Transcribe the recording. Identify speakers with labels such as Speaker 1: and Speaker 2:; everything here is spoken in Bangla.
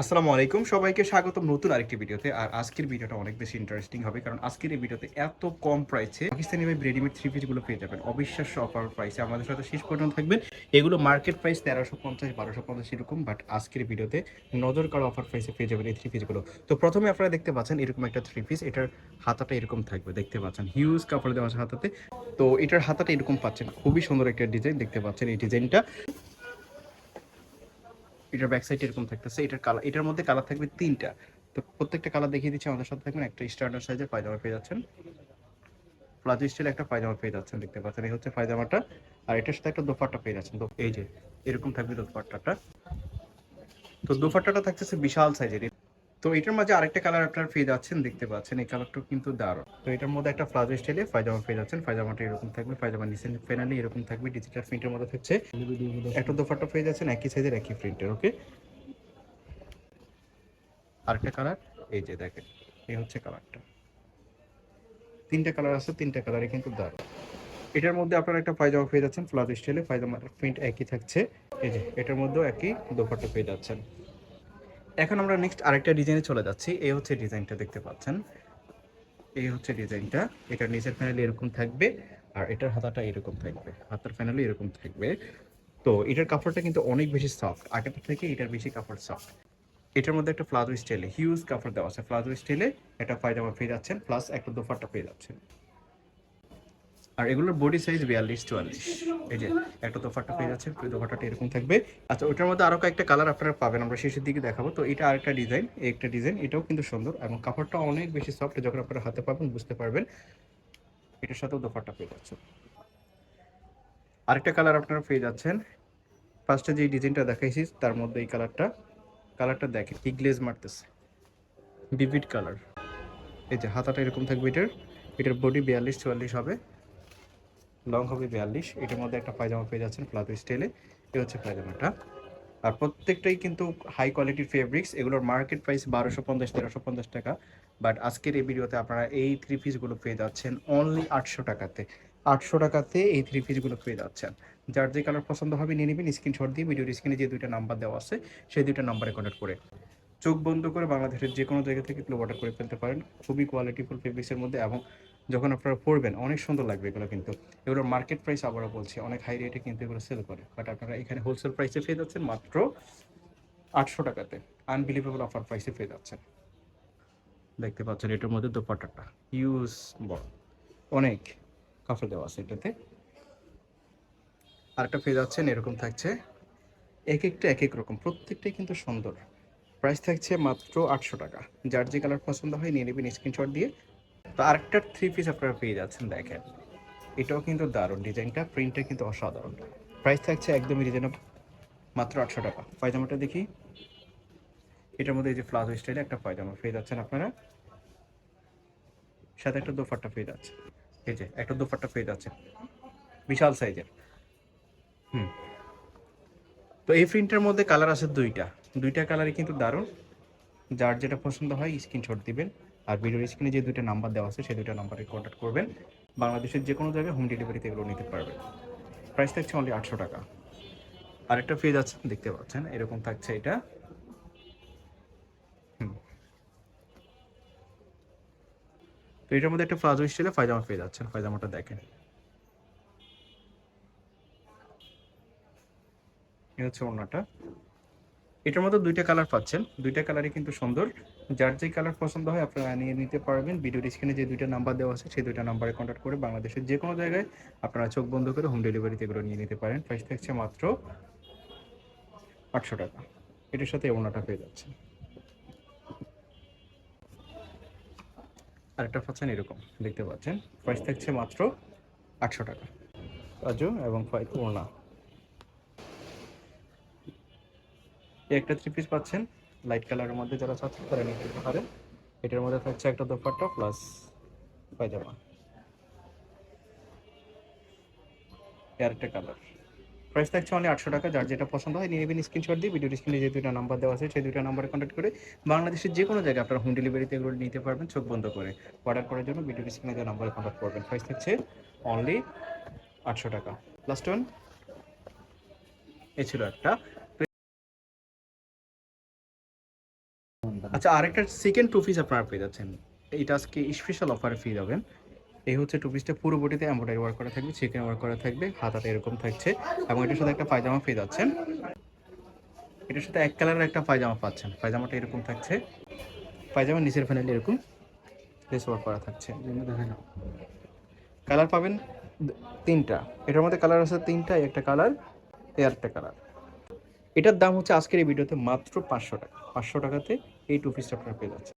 Speaker 1: আসসালামু আলাইকুম। সবাইকে স্বাগতম নতুন আরেকটি ভিডিওতে। আর আজকের ভিডিওটা অনেক বেশি ইন্টারেস্টিং হবে, কারণ আজকের এই ভিডিওতে এত কম প্রাইসে পাকিস্তানি ভাই রেডিমেড থ্রি পিসগুলো পেয়ে যাবেন। অবিশ্বাস্য অফার প্রাইসে আমাদের সাথে শেষ পর্যন্ত থাকবেন। এগুলো মার্কেট প্রাইস তেরোশো পঞ্চাশ, বারোশো পঞ্চাশ এরকম বাট আজকের ভিডিওতে নজর কাড়া অফার প্রাইসে পেয়ে যাবেন এই থ্রি পিসগুলো তো প্রথমে আপনারা দেখতে পাচ্ছেন এরকম একটা থ্রি পিস এটার হাতাটা এরকম থাকবে, দেখতে পাচ্ছেন। হিউজ কাপড় দেওয়া আছে হাতাতে। তো এটার হাতাটা এরকম পাচ্ছেন। খুবই সুন্দর একটা ডিজাইন দেখতে পাচ্ছেন এই ডিজাইনটা এটার ব্যাক সাইড এরকম থাকতেছে, এটার কালার এটার মধ্যে কালার থাকবে তিনটা। তো প্রত্যেকটা কালার দেখিয়ে দিচ্ছি, আমাদের সাথে থাকবেন একটা স্ট্যান্ডার্ড সাইজের পায়জামা পেয়ে যাচ্ছেন। প্লাজো স্টাইল একটা পায়জামা পেয়ে যাচ্ছেন, দেখতে পাচ্ছেন। এই হচ্ছে পায়জামাটা আর এটার সাথে একটা দোপাট্টা পেয়ে যাচ্ছেন। তো এই যে, এরকম থাকবে দোপাট্টাটা। তো দোপাট্টাটা থাকতেছে বিশাল সাইজের তো এটার মাঝে আরেকটা কালার আপনারা পেয়ে যাচ্ছেন, দেখতে পাচ্ছেন। এই কালারটা কিন্তু দারুণ। তো এটার মধ্যে একটা প্লাজো স্টাইলে পায়জামা পেয়ে যাচ্ছেন। পায়জামাটা এরকম থাকবে পায়জামা নিচে ফেনালি এরকম থাকবে ডিজিটাল প্রিন্টের মধ্যে থাকছে। একটা দোপাট্টা পেয়ে যাচ্ছেন, একই সাইজের একই প্রিন্টের ওকে আরেকটা কালার এই যে দেখেন, এই হচ্ছে কালারটা তিনটা কালার আছে, তিনটা কালারে কিন্তু দারুণ। এটার মধ্যে আপনারা একটা পায়জামা পেয়ে যাচ্ছেন প্লাজো স্টাইলে পায়জামার প্রিন্ট একই থাকছে। এই যে, এটার মধ্যেও একই দোপাট্টা পেয়ে যাচ্ছেন। এখন আমরা নেক্সট আরেকটা ডিজাইনে চলে যাচ্ছি। এই হচ্ছে ডিজাইনটা দেখতে পাচ্ছেন। এই হচ্ছে ডিজাইনটা এটার নিচের প্যানেল এরকম থাকবে আর এটার হাতাটা এরকম থাকবে। হাতার প্যানেলও এরকম থাকবে। তো এটার কাপড়টা কিন্তু অনেক বেশি সফট আগের থেকে এটার বেশি কাপড় সফট এটার মধ্যে একটা প্লাজো স্টাইলে হিউজ কাপড় দেওয়া আছে। প্লাজো স্টাইলে একটা পায়জামা পেয়ে যাচ্ছেন প্লাস একটা দোপাট্টা পেয়ে যাচ্ছেন। আর এগুলোর বডি সাইজ বিয়াল্লিশ, চুয়াল্লিশ। এই যে, একটা দোপাট্টা পেয়ে ওই দোপাট্টাটা এরকম থাকবে। আচ্ছা ওটার মধ্যে আরও কয়েকটা কালার আপনারা পাবেন, আমরা শেষের দিকে দেখাবো। তো এটা আরেকটা ডিজাইন একটা ডিজাইন এটাও কিন্তু সুন্দর এবং কাপড়টা অনেক বেশি সফট যখন আপনারা হাতে পাবেন, বুঝতে পারবেন। এটার সাথেও দোপাট্টা পেয়ে যাচ্ছেন আরেকটা কালার আপনারা পেয়ে যাচ্ছেন। ফার্স্টে যে ডিজাইনটা দেখাইছি, তার মধ্যে এই কালারটা কালারটা দেখেন, কি মারতেছে। বিভিড কালার এই যে, হাতাটা এরকম থাকবে এটার। এটার বডি বিয়াল্লিশ, চুয়াল্লিশ হবে। লং হবে বিয়াল্লিশ। এটার মধ্যে একটা পায়জামা পেয়ে যাচ্ছেন প্লাজো স্টাইলে। এই হচ্ছে পায়জামাটা। আর প্রত্যেকটাই কিন্তু হাই কোয়ালিটির ফেব্রিক্স এগুলোর মার্কেট প্রাইস বারোশো পঞ্চাশ, তেরোশো পঞ্চাশ টাকা। বাট আজকের এই ভিডিওতে আপনারা এই থ্রি পিসগুলো পেয়ে যাচ্ছেন অনলি আটশো টাকাতে। আটশো টাকাতে এই থ্রি পিসগুলো পেয়ে যাচ্ছেন। যার যে কালার পছন্দ হবে নিয়ে নেবেন স্ক্রিনশট দিয়ে ভিডিওর স্ক্রিনে যে দুইটা নাম্বার দেওয়া আছে, সেই দুইটা নাম্বারে কন্ট্যাক্ট করে। চোখ বন্ধ করে বাংলাদেশের যে কোনো জায়গা থেকে এগুলো অর্ডার করে ফেলতে পারেন। খুবই কোয়ালিটিফুল ফেব্রিক্সের মধ্যে এবং যখন আপনারা পড়বেন, অনেক সুন্দর লাগবে এগুলো কিন্তু। এগুলোর মার্কেট প্রাইস আবারও বলছি, অনেক হাই রেটে কিন্তু এগুলো সেল করে। বাট আপনারা এখানে হোলসেল প্রাইসে পেয়ে যাচ্ছেন মাত্র আটশো টাকাতে। আনবিলিভেবল অফার প্রাইসে পেয়ে যাচ্ছেন। দেখতে পাচ্ছেন এটার মধ্যে দোপাট্টাটা। ইউজ বড়। অনেক কাপড় দেওয়া আছে এটাতে। আরেকটা পেয়ে যাচ্ছেন, এরকম থাকছে। এক একটা এক এক রকম, প্রত্যেকটাই কিন্তু সুন্দর। প্রাইস থাকছে মাত্র আটশো টাকা। যার যে কালার পছন্দ হয়, নিয়ে নেবেন স্ক্রিনশট দিয়ে। তো আরেকটা থ্রি পিস আপনারা পেয়ে যাচ্ছেন, দেখেন। এটাও কিন্তু দারুণ ডিজাইনটা প্রিন্টটা কিন্তু অসাধারণ। প্রাইস থাকছে একদমই রিজনেবল মাত্র আটশো টাকা। পায়জামাটা দেখি। এটার মধ্যে এই যে প্লাজো স্টাইলে একটা পায়জামা পেয়ে যাচ্ছেন আপনারা। সাথে একটা দোপাট্টা পেয়ে যাচ্ছে। এই যে, একটা দোপাট্টা পেয়ে যাচ্ছে। বিশাল সাইজের হুম। তো এই প্রিন্টের মধ্যে কালার আছে দুইটা। দুইটা কালারই কিন্তু দারুণ। যার যেটা পছন্দ হয় স্ক্রিনশট দিবেন। আর ভিডিওর স্ক্রিনে যে দুইটা নাম্বার দেওয়া আছে সেই দুইটা নাম্বারে কন্ট্যাক্ট করবেন। বাংলাদেশের যে কোনো জায়গায় হোম ডেলিভারিতে এগুলো নিতে পারবেন। প্রাইস থাকছে অনলি আটশো টাকা। আরেকটা পেজ আছে, দেখতে পাচ্ছেন, এরকম থাকছে এটা। তো এটার মধ্যে একটা প্লাজো স্টাইলে পায়জামা পেয়ে যাচ্ছেন পায়জামাটা দেখেন। এই হচ্ছে ওড়নাটা। এটার মধ্যে দুইটা কালার পাচ্ছেন। দুইটা কালারই কিন্তু সুন্দর। যার যে কালার পছন্দ হয় আপনারা নিয়ে নিতে পারবেন। ভিডিওর স্ক্রিনে যে দুইটা নাম্বার দেওয়া আছে, সেই দুইটা নাম্বারে কন্ট্যাক্ট করে বাংলাদেশের যে কোনো জায়গায় আপনারা চোখ বন্ধ করে হোম ডেলিভারিতে এগুলো নিয়ে নিতে পারেন। প্রাইস থাকছে মাত্র আটশো টাকা। এটার সাথে ওনাটা পেয়ে যাচ্ছে আরেকটা পাচ্ছেন এরকম, দেখতে পাচ্ছেন। প্রাইস থাকছে মাত্র আটশো টাকা। কাজু এবং ফাইভ ওনা একটা থ্রি পিস পাচ্ছেন। লাইট কালারের মধ্যে যারা চাচ্ছেন তারা নিতে পারেন। এটার মধ্যে থাকছে একটা দোপাট্টা প্লাস পায়জামা। এর একটা কালার প্রাইস থাকছে অনলি আটশো টাকা। যার যেটা পছন্দ হয় নিয়ে নেবেন স্ক্রিনশট দিয়ে ভিডিও স্ক্রিনে যে দুটো নাম্বার দেওয়া আছে, সেই দুটো নাম্বারে কন্ট্যাক্ট করে বাংলাদেশের যে কোনো জায়গায় আপনারা হোম ডেলিভারিতে এগুলো নিতে পারবেন, চোখ বন্ধ করে। অর্ডার করার জন্য ভিডিও স্ক্রিনে যে নাম্বারে কন্ট্যাক্ট করবেন। প্রাইস থাকছে অনলি আটশো টাকা। লাস্ট ওয়ান এ ছিল একটা আচ্ছা আরেকটা সেকেন্ড টু পিস আপনারা পেয়ে যাচ্ছেন। এইটা আজকে স্পেশাল অফারে পেয়ে যাবেন। এই হচ্ছে টু পিসটা পুরো বডিতে এমব্রয়ডারি ওয়ার্ক করা থাকবে চিকেন ওয়ার্ক করা থাকবে হাতাটা এরকম থাকছে। এবং এটার সাথে একটা পায়জামা পেয়ে যাচ্ছেন। এটার সাথে এক কালারের একটা পায়জামা পাচ্ছেন। পায়জামাটা এরকম থাকছে। পায়জামা নিচের ফ্যানেল এরকম লেস ওয়ার্ক করা থাকছে। কালার পাবেন তিনটা। এটার মধ্যে কালার আছে তিনটা একটা কালার এই একটা কালার এটার দাম হচ্ছে আজকের এই ভিডিওতে মাত্র পাঁচশো টাকা। পাঁচশো টাকাতে এই টু পিসটা আপনারা পেয়ে যাচ্ছেন।